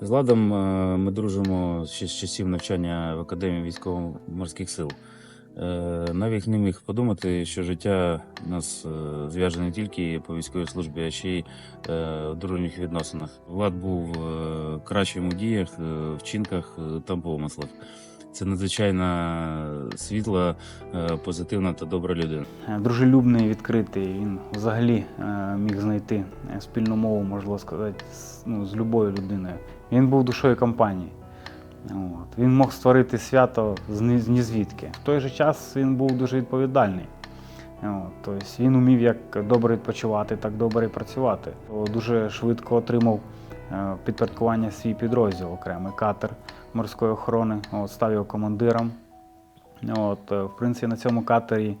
З Ладом е, ми дружимо ще з часів навчання в Академії військово-морських сил. Е, Навіть не міг подумати, що життя нас е, зв'яже не тільки по військовій службі, а ще й е, в дружніх відносинах. Влад був кращим у діях, вчинках та помислах. Це надзвичайно світла, позитивна та добра людина. Дружелюбний, відкритий. Він взагалі міг знайти спільну мову, можна сказати, з, ну, з любою людиною. Він був душою компанії. От. Він мог створити свято з ні, з нізвідки. В той же час він був дуже відповідальний. От. Тобто він умів як добре відпочивати, так добре працювати. Дуже швидко отримав е, підпорядкування свій підрозділ, окремий катер морської охорони, от, став його командиром. От, е, в принципі, на цьому катері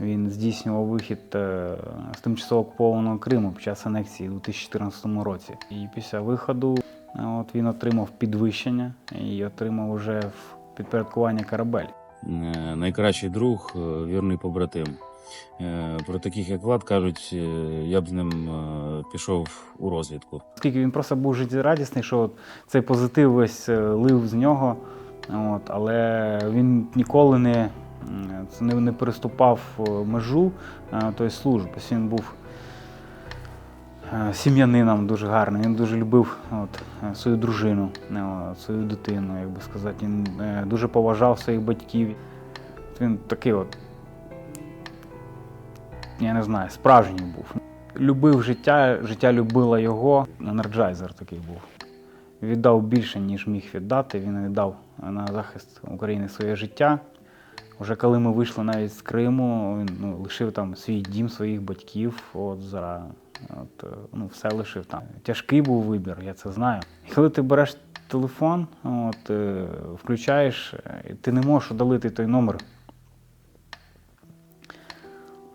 він здійснював вихід е, з тимчасово окупованого Криму під час анексії у 2014 році. І після виходу от, він отримав підвищення і отримав вже в підпорядкування корабель. Е, найкращий друг, е, вірний побратим. Е, Про таких, як Влад, кажуть, я б з ним пішов у розвідку. Оскільки він просто був життєрадісний, що от цей позитив весь лив з нього, от, але він ніколи не, не, не переступав межу тої служби. Тобто Він був сім'янином дуже гарним, він дуже любив от, е, свою дружину, е, от, свою дитину, як би сказати. Він е, дуже поважав своїх батьків. Він такий от, я не знаю, справжній був любив життя, життя любило його. Енерджайзер такий був. Віддав більше, ніж міг віддати. Він віддав на захист України своє життя. Уже коли ми вийшли навіть з Криму, він ну, лишив там свій дім, своїх батьків. От за от, е, ну, все лишив там. Тяжкий був вибір, я це знаю. І коли ти береш телефон, от, е, включаєш, е, ти не можеш удалити той номер.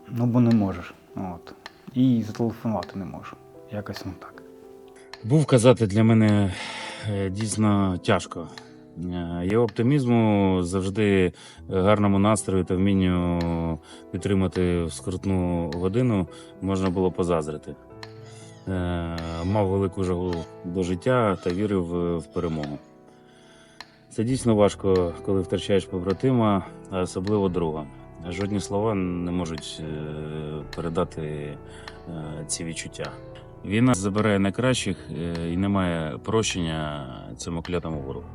Ну, бо не можеш. От. І зателефонувати не можу. Якось ну так. Був казати для мене дійсно тяжко. Е, Його оптимізму, завжди гарному настрою та вмінню підтримати скрутну годину можна було позазрити. Е, Мав велику жагу до життя та вірив в- перемогу. Це дійсно важко, коли втрачаєш побратима, а особливо друга. Жодні слова не можуть е, передати е, ці відчуття. Війна забирає найкращих е, і немає прощення цьому клятому ворогу.